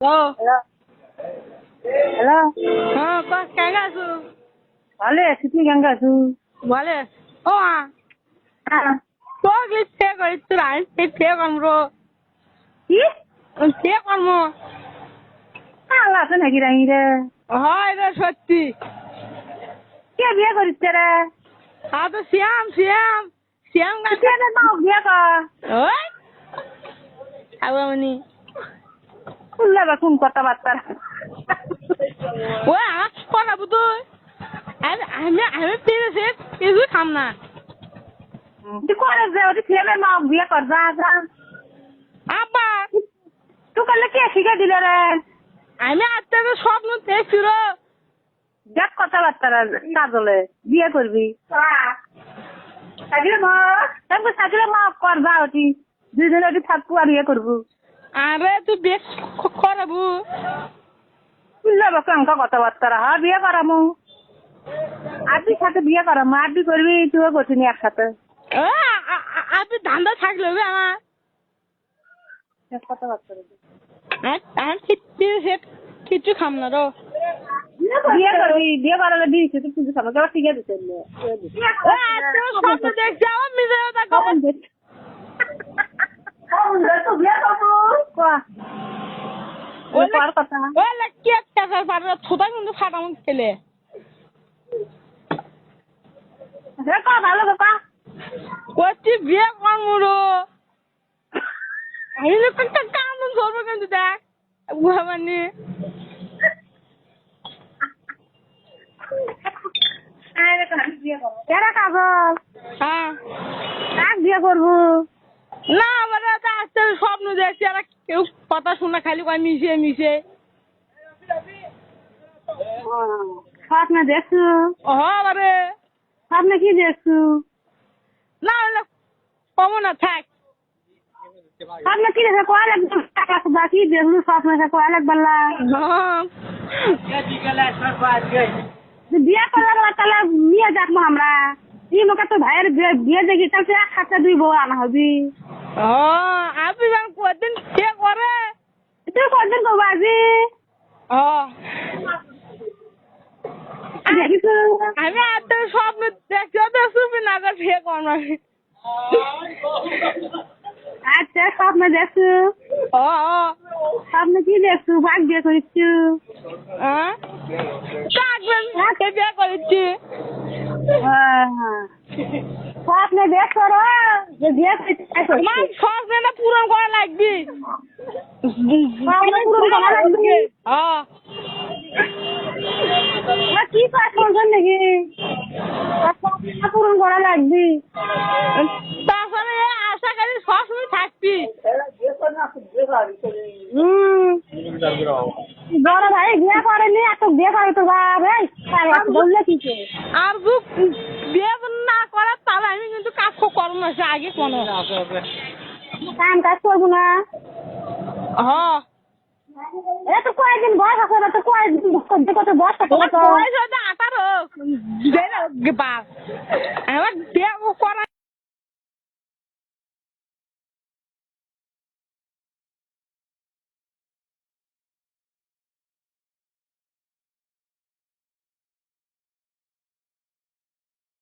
Hello hello হ্যাঁ কস কেঙ্গা আছো ভালো আছি তুই কেমন আছো বলে ও মা হ্যাঁ তো কি ফে করিস আমি ফে ফে করম রো কি ফে করম আল্লাহ আছে নাকি রাই রে হয় রে সত্যি কে বিয়ে করিস রে আর তো শ্যাম শ্যাম শ্যাম গাছ নাও বিয়ে কর ওই খাব আমি শুনলে বা কোন কথাবার্তা? ওই আমার করাবো তুই আমি আমি আমি পেরেছি কিছু খাম না। তুই করে যে ওটি ছেলে নাও বিয়ে কর যা যা। আব্বা! তুই করলে কে শিখে দিল রে? আমি আজকে তো স্বপ্ন দেখছি রো। দেখ কথাবার্তা কাজলে বিয়ে করবি। মা সাজিলে মা কর যা ওটি। দুইজনে ওটি থাকব আর বিয়ে করব। আরে তুই বেশ করাবো শুনলে বা কেমন কথাবার্তা হ্যাঁ বিয়ে করামু? আরবি সাথে বিয়ে করামু। আরবি করবি তুইও করছিনি একসাথে। ও, আ- আ- আ- আপনি ধান্দা থাকলে হবে আমার। কথাবার্তা আমি কিছু খাম না রো বিয়ে করবি বিয়ে করালে কিছু স্বপ্ন দেখছি আমার মিজে কা ভালো কথা করছি বিয়ে করব আমি একটা কাম ধরবো কিন্তু দেখ উহা মানে। এরা কাজল? হ্যাঁ। বিয়ে করব? না আমার তো আজকে স্বপ্ন দেখছি আর কেউ কথা শোনা খালি কয় মিশে মিশে। স্বপ্নে দেখছু? স্বপ্নে কি দেখছু? না হলে কমো না থাক। স্বপ্নে কি দেখে কয় লাগবে বাকি দেখলু স্বপ্নে হ্যাঁ। বিয়ে করার তাহলে নিয়ে যাব আমরা। ই মোকে তো ভাইয়ের বিয়ে বিয়ে দেখি তাহলে এক হাতে দুই বউ আনা হবি। ও আপনি যখন কদিন কে করে তুই কদিন করব আজি? ও আমি আজকে স্বপ্ন দেখছি তো শুবি না তো ফে কর্ম আচ্ছা স্বপ্নে দেখছু ও স্বপ্নে কি দেখছু? ভাগ বিয়ে করিছু কাকবেন বিয়ে করেছি স্বপ্নে দেখছ রে যে বিয়ে তোমার স্বপ্নটা পূরণ করা লাগবে। করা লাগবে। হ্যাঁ। কি কাজ করছেন নাকি? পূরণ করা লাগবে। তাছাড়া আশা করি সবসময় থাকবি। হুম। বড় ভাই বিয়ে করেনি এত বিয়ে করে তো ভাই বললে কি আর বিয়ে না করার তাহলে আমি কিন্তু কাজ করব না সে আগে কোনো কাম কাজ করব না। হ্যাঁ এ তো